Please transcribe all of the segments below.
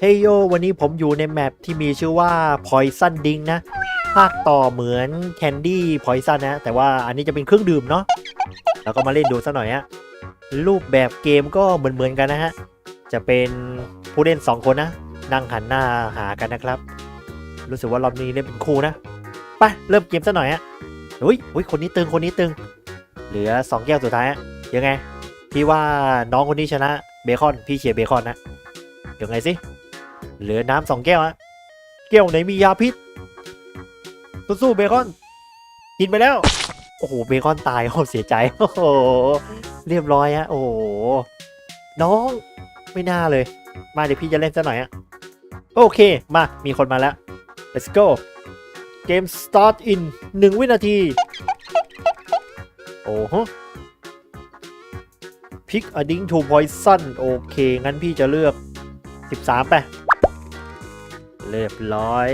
เฮโยวันนี้ผมอยู่ในแมปที่มีชื่อว่า Poison Ding นะ ภาคต่อเหมือน Candy Poison นะ แต่ว่าอันนี้จะเป็นเครื่องดื่มเนาะแล้วก็มาเล่นดูซะหน่อยฮะรูปแบบเกมก็เหมือนๆกันนะฮะ จะเป็นผู้เล่น 2 คนนะ นั่งหันหน้าหากันนะครับ รู้สึกว่ารอบนี้เล่นเป็นคู่นะไปเริ่มเกมซะหน่อยฮะอุ้ยอุ้ยคนนี้ตึงคนนี้ตึง เหลือ 2 แก้วสุดท้ายฮะยังไงพี่ว่าน้องคนนี้ชนะเบคอนพี่เชียร์เบคอนนะยังไงสิ เหลือน้ำสองแก้วฮะแก้วไหนมียาพิษสู้ๆเบคอน กินไปแล้ว โอ้โหเบคอนตายโอ้เสียใจโอ้โหเรียบร้อยฮะโอ้โหน้องไม่น่าเลย มาเดี๋ยวพี่จะเล่นซะหน่อยฮะโอเคมามีคนมาแล้ว let's go เกม start in 1 วินาที โอ้โห pick a ding to poison โอเค งั้นพี่จะเลือก 13ไป เรียบร้อย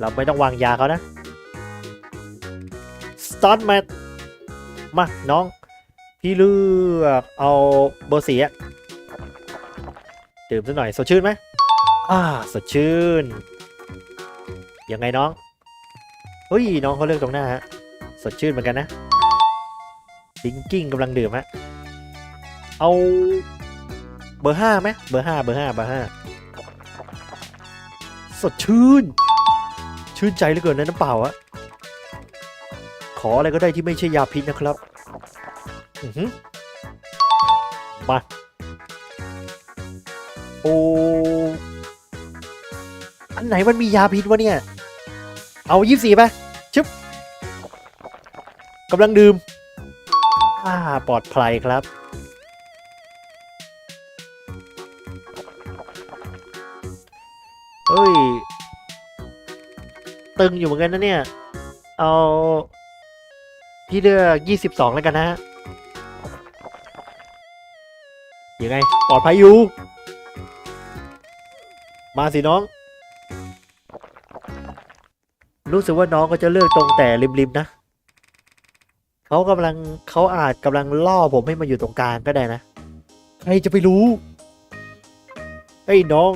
เราไม่ต้องวางยาเขานะ start match มา น้อง พี่เลือกเอาเบอร์สีอะดื่มสักหน่อย สดชื่นไหมอ่า สดชื่น ยังไงน้อง เฮ้ย น้องเขาเลือกตรงหน้าฮะ สดชื่นเหมือนกันนะดิงกิ้งกำลังดื่มฮะ เอาเบอร์ห้าไหมเบอร์ห้าเบอร์ห้าเบอร์ห้า สดชื่น ชื่นใจเหลือเกินนะน้ำเปล่าอะขออะไรก็ได้ที่ไม่ใช่ยาพิษนะครับอือหือมาโอ้อันไหนมันมียาพิษวะเนี่ย เอายี่สี่ไปชึบกำลังดื่ม อ่า ปลอดภัยครับ เฮ้ย ตึงอยู่เหมือนกันนะเนี่ย เอา พี่เลือกยี่สิบสองแล้วกันนะยังไง ปลอดภัยอยู่ มาสิน้อง รู้สึกว่าน้องก็จะเลือกตรงแต่ริมๆนะเขากำลังเขาอาจกำลังล่อผมให้มาอยู่ตรงกลางก็ได้นะ ใครจะไปรู้ เฮ้ยน้อง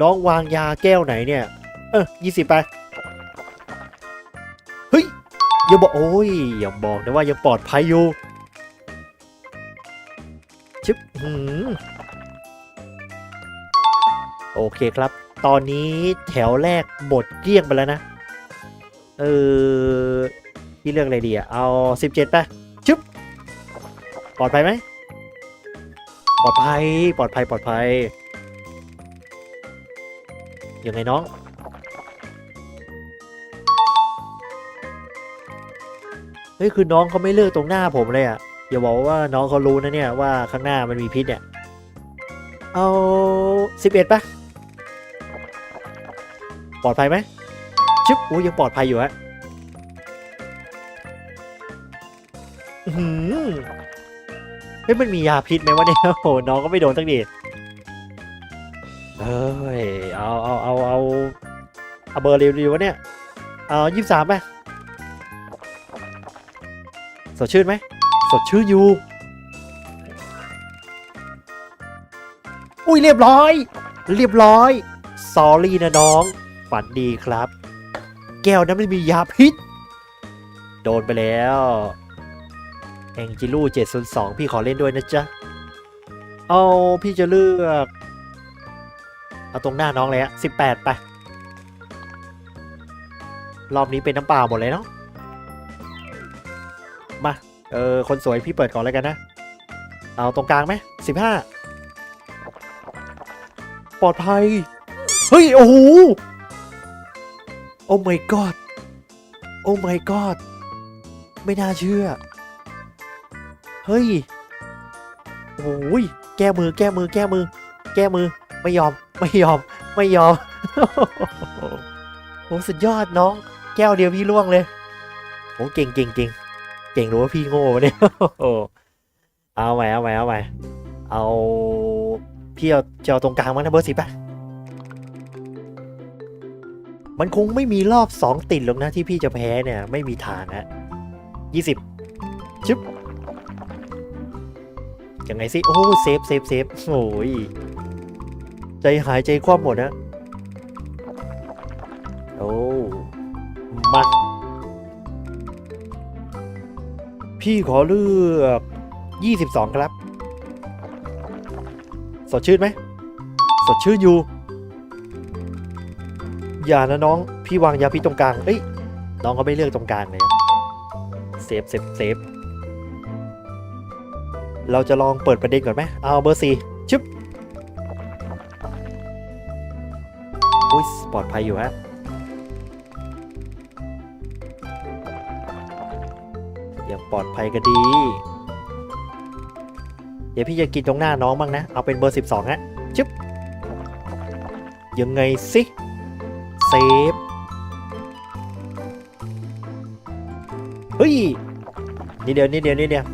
น้องวางยาแก้วไหนเนี่ย เออยี่สิบไป เฮ้ย อย่าบอก โอ้ย อย่าบอกนะว่ายังปลอดภัยอยู่ชึบหืมโอเคครับ ตอนนี้แถวแรกหมดเกลี้ยงไปแล้วนะ เออพี่เลือกอะไรดีอะเอา 17ไปชึบปลอดภัยไหม ปลอดภัย ปลอดภัย ปลอดภัย ยังไงน้องเฮ้ยคือน้องเขาไม่เลือกตรงหน้าผมเลยอะอย่าบอกว่าน้องเขารู้นะเนี่ยว่าข้างหน้ามันมีพิษเนี่ยเอาสิบเอ็ดปะปลอดภัยไหมชึบอู้ยังปลอดภัยอยู่ฮะอื้อหือเฮ้ยมันมียาพิษไหมวะเนี่ยโอ้โหน้องก็ไม่โดนสักที เอ้ย เอาเอาเอาเอาเอาเบอร์เร็วๆวะเนี่ย เอายี่สามไปสดชื่นไหม สดชื่นอยู่ อุ้ยเรียบร้อย เรียบร้อยสอรี่นะน้อง ฝันดีครับ แก้วนั้นไม่มียาพิษ โดนไปแล้วแองจิลู702 พี่ขอเล่นด้วยนะจ๊ะ เอาพี่จะเลือก เอาตรงหน้าน้องเลยอะ18ไป รอบนี้เป็นน้ำเปล่าหมดเลยเนาะ มา เออ คนสวยพี่เปิดก่อนแล้วกันนะ เอาตรงกลางไหมสิบห้าปลอดภัย เฮ้ย โอ้โห โอ้ my god โอ้ my god ไม่น่าเชื่อ เฮ้ย โอ้ย แก้มือ แก้มือ แก้มือ แก้มือ ไม่ยอม ไม่ยอม ไม่ยอม โอ้สุดยอดน้อง แก้วเดียวพี่ล่วงเลยโอ้เก่งเก่งเก่งเก่งรือว่าพี่โง่เนี่ยเอาใหม่เอาใหม่เอาใหม่เอาพี่เอาจะเอาตรงกลางมั้งนะเบอร์สิบป่ะมันคงไม่มีรอบสองติดหรอกนะที่พี่จะแพ้เนี่ย ไม่มีทางฮะยี่สิบชึบยังไงสิ โอ้เซฟเซฟเซฟโอ้ย ใจหายใจคว่ำหมดนะโอ้มาพี่ขอเลือก 22 ครับ สดชื่นไหม สดชื่นอยู่ อย่านะน้อง พี่วางยาพิษตรงกลาง เอ้ย น้องเขาไม่เลือกตรงกลางเลยเซฟเซฟเซฟเราจะลองเปิดประเด็นก่อนไหม เอาเบอร์สี่ ยปลอดภัยอยู่ฮะยังปลอดภัยก็ดี เดี๋ยวพี่จะกินตรงหน้าน้องบ้างนะ เอาเป็นเบอร์ 12ฮะชึบยังไงสิเซฟเฮ้ยนี่เดียวนี่เดียวนี่เดียว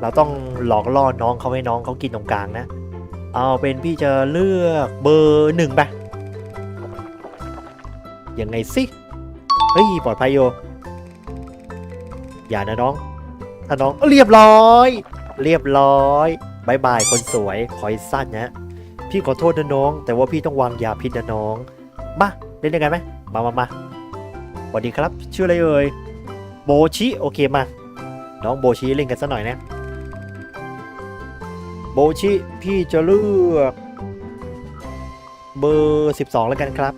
เราต้องหลอกล่อน้องเขาให้น้องเขากินตรงกลางนะ เอาเป็นพี่จะเลือกเบอร์หนึ่งไปยังไงสิ เฮ้ย ปลอดภัยโยอย่านะน้อง ถ้าน้องเรียบร้อย เรียบร้อยบายบายคนสวยคอยสั้นนะพี่ขอโทษนะน้อง แต่ว่าพี่ต้องวางยาพิษนะน้อง มาเล่นด้วยกันไหมมามามาสวัสดีครับ ชื่ออะไรเอ่ยโบชิ โอเคมา น้องโบชิเล่นกันสักหน่อยนะ โบชิพี่จะเลือกเบอร์ 12 แล้วกันครับ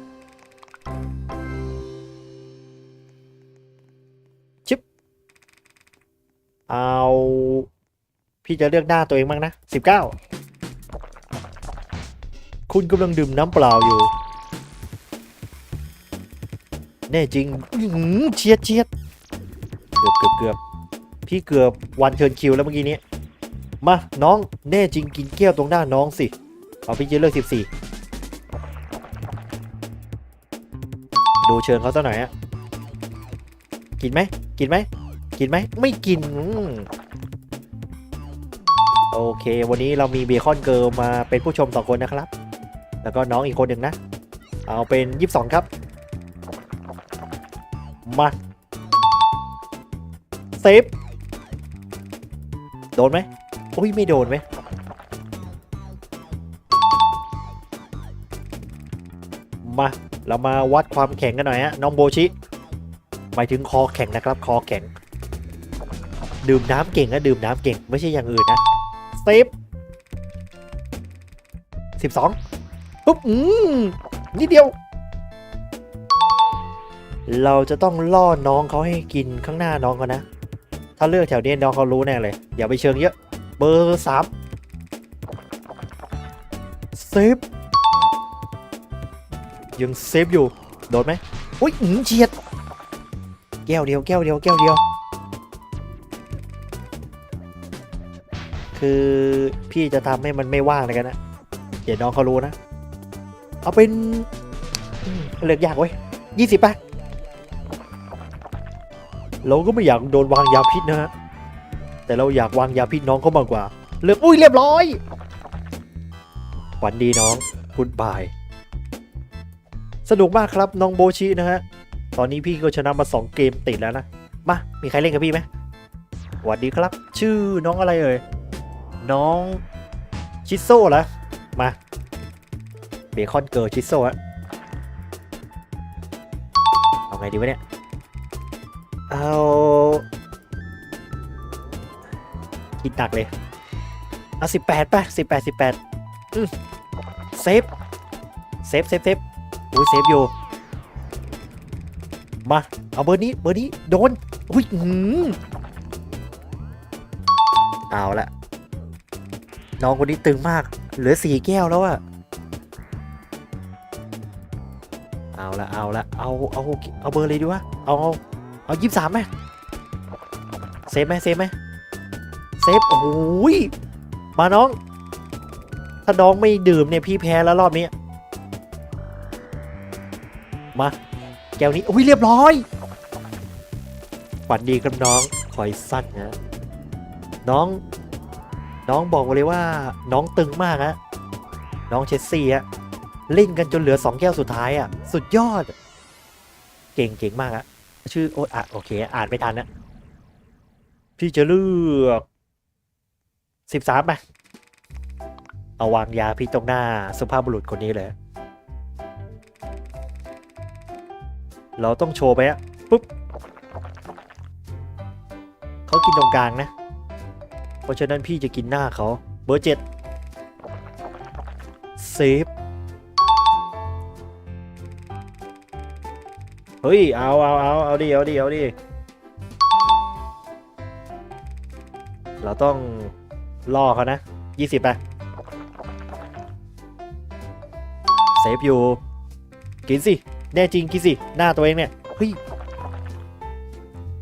ชิป เอา พี่จะเลือกหน้าตัวเองบ้างนะ 19 คุณกำลังดื่มน้ำเปล่าอยู่ แน่จริงเชียดเชียดเกือบเกือบเกือบพี่เกือบวันเชิญคิวแล้วเมื่อกี้นี้ มาน้องแน่จริงกินแก้วตรงหน้าน้องสิ เอาพี่จเลือก14ดูเชิญเขาซะหน่อยอะกินไหมกินไหมกินไหมไม่กินอโอเค วันนี้เรามีเบคอนเกิร์ลมาเป็นผู้ชมสองคนนะครับ แล้วก็น้องอีกคนหนึ่งนะ เอาเป็น22ครับ มาเซฟโดนไหม โอ้ยไม่โดนไหมมา เรามาวัดความแข็งกันหน่อยฮะน้องโบชิหมายถึงคอแข็งนะครับ คอแข็ง ดื่มน้ำเก่งนะดื่มน้ำเก่ง ไม่ใช่อย่างอื่นนะเซฟสิบสองปุ๊บอืมนิดเดียว เราจะต้องล่อน้องเขาให้กินข้างหน้าน้องเขานะ ถ้าเลือกแถวนี้น้องเขารู้แน่เลย อย่าไปเชิงเยอะ เบอร์สามเซฟยังเซฟอยู่ โดนไหมอุ้ยอื้อเฉียด แก้วเดียวแก้วเดียวแก้วเดียว คือพี่จะทำให้มันไม่ว่างเลยกันนะเดี๋ยวน้องเขารู้นะ เอาเป็นเลือกยากเว้ยยี่สิบป่ะเราก็ไม่อยากโดนวางยาพิษนะฮะ แต่เราอยากวางยาพิษน้องเขามากกว่า เลือกอุ้ยเรียบร้อยฝันดีน้องกุดบาย สนุกมากครับน้องโบชินะฮะ ตอนนี้พี่ก็ชนะมา 2 เกมติดแล้วนะ มา มีใครเล่นกับพี่ไหมสวัสดีครับ ชื่อน้องอะไรเอ่ย น้องชิโซ่เหรอ มาเบคอนเกิร์ลชิโซ่อะเอาไงดีวะเนี่ย เอา คิดหนักเลย เอาสิบแปดป่ะสิบแปดสิบแปดเซฟ เซฟเซฟเซฟอุ้ยเซฟอยู่ มา เอาเบอร์นี้ เบอร์นี้ โดน อุ้ยหืมเอาละ น้องคนนี้ตึงมาก เหลือสี่แก้วแล้วอะเอาละ เอาละ เอา เอา เอาเบอร์เลยดีวะ เอา เอายี่สิบสามไหมเซฟไหมเซฟไหม เซฟ โอ้ย มาน้อง ถ้าน้องไม่ดื่มเนี่ยพี่แพ้แล้วรอบนี้ มา แก้วนี้อุ้ยเรียบร้อยฝันดีครับน้องคอยสั้นนะน้อง น้องบอกเลยว่า น้องตึงมากฮะน้องเชสซี่ฮะเล่นกันจนเหลือสองแก้วสุดท้ายอะ สุดยอด เก่งเก่งมากอะชื่อโอ๊ตอะโอเค อ่านไม่ทันนะพี่จะเลือก สิบสามไปเอาวางยาพี่ตรงหน้าสุภาพบุรุษคนนี้เลย เราต้องโชว์ไปอะปุ๊บเขากินตรงกลางนะ เพราะฉะนั้นพี่จะกินหน้าเขาเบอร์เจ็ดเซฟเฮ้ย เอาเอาเอาเอาดิเอาดิเอาดิเราต้อง ล่อเขานะยี่สิบไปเซฟอยู่ กินสิ แน่จริงกินสิ หน้าตัวเองเนี่ย เฮ้ย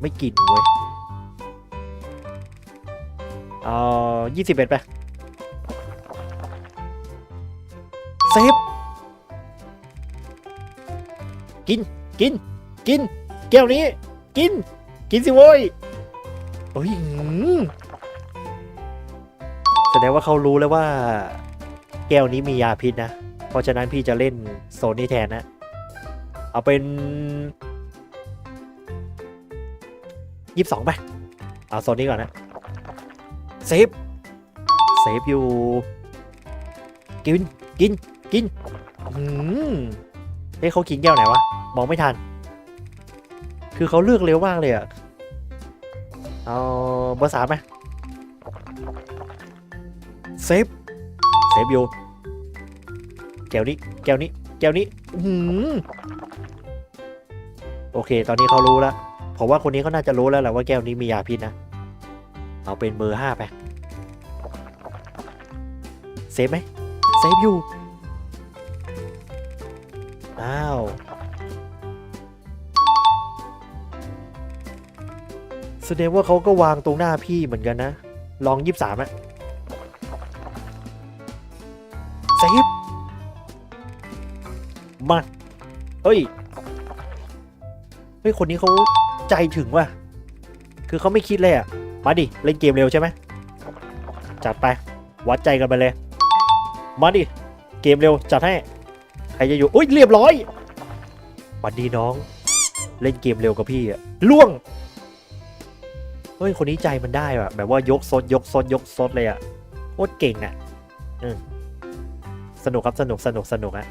ไม่กินเว้ยเอายี่สิบเอ็ดไปเซฟ กิน กิน กิน แก้วนี้ กิน กินสิโว้ยเฮ้ย แสดงว่าเขารู้แล้วว่า แก้วนี้มียาพิษนะ เพราะฉะนั้นพี่จะเล่นโซนนี้แทนนะ เอาเป็นยี่สิบสองไป เอาโซนนี้ก่อนนะ เซฟ เซฟอยู่ กิน กิน กินอืมเฮ้ยเขากินแก้วไหนวะ มองไม่ทัน คือเขาเลือกเร็วมากเลยอะเอาเบอร์สามไหม ฟเซฟอยู่แก้วนี้แก้วนี้แก้วนี้หือโอเค ตอนนี้เขารู้แล้วผมว่าคนนี้เขาน่าจะรู้แล้วแหละว่าแก้วนี้มียาพิษนะเอาเป็นเบอร์ห้าไปเซฟไหมเซฟอยู่อ้าวแสดงว่าเขาก็วางตรงหน้าพี่เหมือนกันนะ ลองยี่สามอะ มา เฮ้ย เฮ้ย คนนี้เขาใจถึงว่ะ คือเขาไม่คิดเลยอะ มาดิ เล่นเกมเร็วใช่ไหม จัดไป วัดใจกันไปเลย มาดิ เกมเร็ว จัดให้ ใครจะอยู่ อุ้ย เรียบร้อยหวัดดีน้อง เล่นเกมเร็วกับพี่อะ ล่วง เฮ้ย คนนี้ใจมันได้ว่ะ แบบว่ายกซดยกซดยกซดเลยอะโคตรเก่งอะอืมสนุกครับ สนุก สนุก สนุกอะ